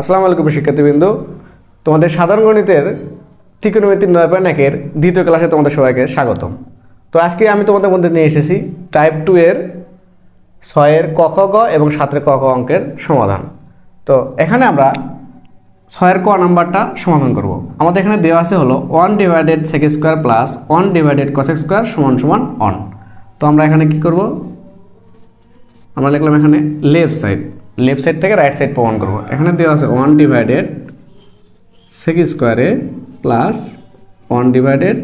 আসসালামু আলাইকুম শিক্ষার্থীবৃন্দ। তোমাদের সাধারণ গণিতের ত্রিকোণমিতি নয় পয়েন্ট একের দ্বিতীয় ক্লাসে তোমাদের সবাইকে স্বাগতম। তো আজকে আমি তোমাদের মধ্যে নিয়ে এসেছি টাইপ টু এর ছয়ের ক খ গ এবং সাতের ক খ অঙ্কের সমাধান। তো এখানে আমরা ছয়ের ক নাম্বারটা সমাধান করব। আমাদের এখানে দেওয়া আছে হলো one divided sec square plus one divided cosec square সমান সমান অন তো আমরা এখানে কি করব? আমরা লিখলাম এখানে লেফট সাইড লেফট সাইড থেকে রাইট সাইড প্রমাণ করব। এখানে দেওয়া আছে ওয়ান ডিভাইডেড সেক স্কোয়ারে প্লাস ওয়ান ডিভাইডেড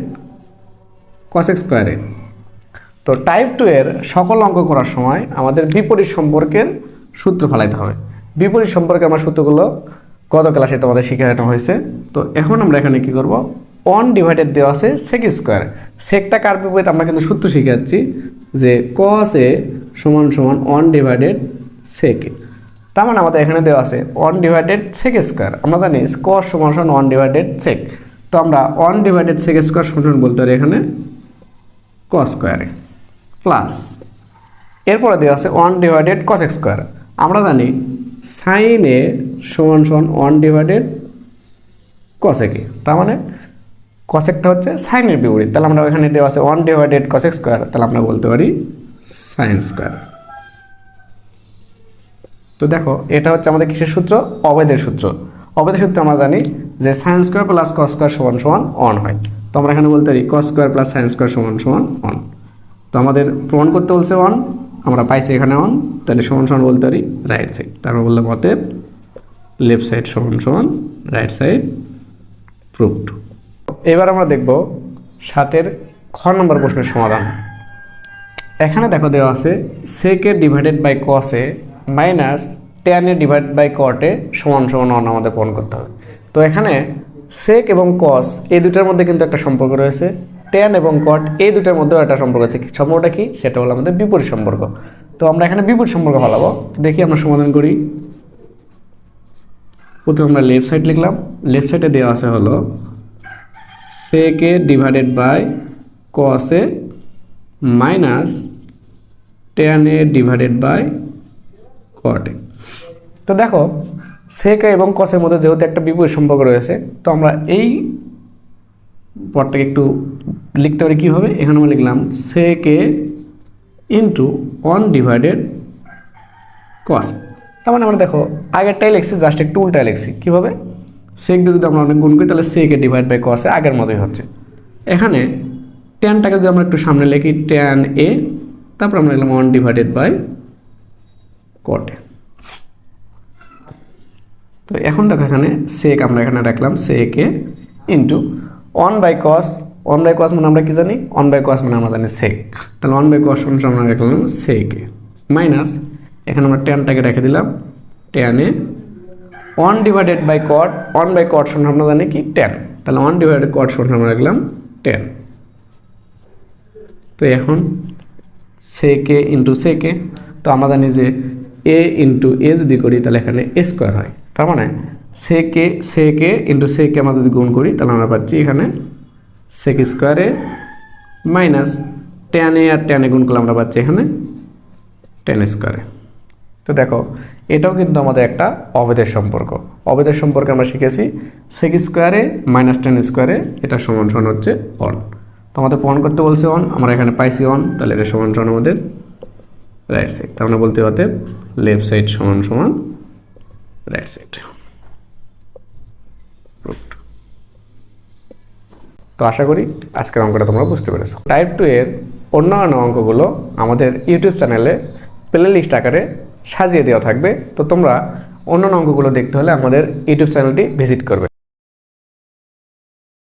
কসেক স্কোয়ারে তো টাইপ টু এর সকল অঙ্ক করার সময় আমাদের বিপরীত সম্পর্কের সূত্র ফেলাইতে হবে। বিপরীত সম্পর্কে আমার সূত্রগুলো গত ক্লাসে তোমাদের শিখানো হয়েছে। তো এখন আমরা এখানে কি করব? ওয়ান ডিভাইডেড দেওয়া আছে সেক স্কোয়ার সেকটা কার বিপরীত? আমরা কিন্তু সূত্র শিখাচ্ছি যে কস এ সমান সমান ওয়ান ডিভাইডেড সেক তার মানে আমাদের এখানে দেওয়া আছে ওয়ান ডিভাইডেড সেক স্কোয়ার আমরা জানি স্কোয়ার সমান ওয়ান ডিভাইডেড সেক তো আমরা ওয়ান ডিভাইডেড সেক স্কোয়ার সমান বলতে পারি এখানে কস স্কোয়ারে প্লাস এরপরে দেওয়া আছে ওয়ান ডিভাইডেড কস স্কোয়ার আমরা জানি সাইন এ সমান সমান ওয়ান ডিভাইডেড কসেকে তার মানে কসেকটা হচ্ছে সাইনের বিপরীত। তাহলে আমরা এখানে দেওয়া আছে ওয়ান ডিভাইডেড কসেক স্কোয়ার তাহলে আমরা বলতে পারি সাইন স্কোয়ার তো দেখো, এটা হচ্ছে আমাদের কিসের সূত্র? অবেদের সূত্র। অবেদের সূত্রে আমরা জানি যে sine square plus cos square সমান সমান অন হয়। তো আমরা এখানে বলতে পারি cos square plus sine square সমান সমান অন তো আমাদের প্রমাণ করতে বলছে অন আমরা পাইছি এখানে অন তাহলে সমান সমান বলতে পারি রাইট সাইড তারপর বললাম অতএব লেফট সাইড সমান সমান রাইট সাইড প্রুভড এবার আমরা দেখব সাতের খ নম্বর প্রশ্নের সমাধান। এখানে দেখো দেওয়া আছে sec A divided by cos A minus tan A divide by cot A সমান সমান অন আমাদের পূরণ করতে হবে। তো এখানে সেক এবং কস এই দুটার মধ্যে কিন্তু একটা সম্পর্ক রয়েছে। টেন এবং কট এই দুটার মধ্যেও একটা সম্পর্ক আছে। সম্পর্কটা কি? সেটা হলো আমাদের বিপরীত সম্পর্ক। তো আমরা এখানে বিপরীত সম্পর্ক ফলাবো। তো দেখি আমরা সমাধান করি। প্রথমে আমরা লেফট সাইড লিখলাম। লেফট সাইডে দেওয়া আছে হলো সেকে divided by কসে minus tan A divided by কটে তো দেখো সেকে এবং কসের মধ্যে যেহেতু একটা বিপরীত সম্পর্ক রয়েছে, তো আমরা এই পদটাকে একটু লিখতে পারি কীভাবে? এখানে আমরা লিখলাম সেকে ইন্টু ওয়ান ডিভাইডেড কস তার মানে আমরা দেখো, আগেরটাই লিখছি জাস্ট একটু উল্টায় লিখছি। কীভাবে? সেককে যদি আমরা অনেক গুণ করি, তাহলে সেকে ডিভাইড বাই কসে আগের মতোই হচ্ছে। এখানে টেনটাকে যদি আমরা একটু সামনে লিখি টেন এ তারপর আমরা লিখলাম ওয়ান ডিভাইডেড বাই কটে। তো এখন দেখো এখানে সেক আমরা এখানে রাখলাম সেকে into one by cos one by cos মানে আমরা কি জানি? ওয়ান বাই কস মানে আমরা জানি সেক তাহলে ওয়ান বাই কস মানে আমরা রাখলাম সেকে মাইনাস এখানে আমরা টেনটাকে রেখে দিলাম টেনে one divided by cot one by cot সমান আমরা জানি কি? টেন তাহলে ওয়ান ডিভাইডেড কট সমান আমরা রাখলাম টেন তো এখন সেকে ইন্টু সেকে তো আমরা জানি যে এ ইন্টু এ যদি করি, তাহলে এখানে এ স্কোয়ার হয়। তার মানে সেকে সেকে ইন্টু সেকে আমরা যদি গুণ করি, তাহলে আমরা পাচ্ছি এখানে সেক স্কোয়ারে মাইনাস টেন এ আর টেনে গুণ করলে আমরা পাচ্ছি এখানে টেন স্কোয়ারে তো দেখো, এটাও কিন্তু আমাদের একটা অবেদের সম্পর্ক। অবেদের সম্পর্কে আমরা শিখেছি সেক স্কোয়ারে মাইনাস টেন স্কোয়ারে এটা সমান সমান হচ্ছে অন তো আমাদের প্রমাণ করতে বলছে অন আমরা এখানে পাইছি অন তাহলে এটা সমান সমান আমাদের রাইট সাইড তার মানে বলতে হতে লেফট সাইড সমান সমান রাইট সাইড তো আশা করি আজকের অঙ্কটা তোমরা বুঝতে পেরেছ। টাইপ টু এর অন্যান্য অঙ্কগুলো আমাদের ইউটিউব চ্যানেলে প্লে লিস্ট আকারে সাজিয়ে দেওয়া থাকবে। তো তোমরা অন্যান্য অঙ্কগুলো দেখতে হলে আমাদের ইউটিউব চ্যানেলটি ভিজিট করবে।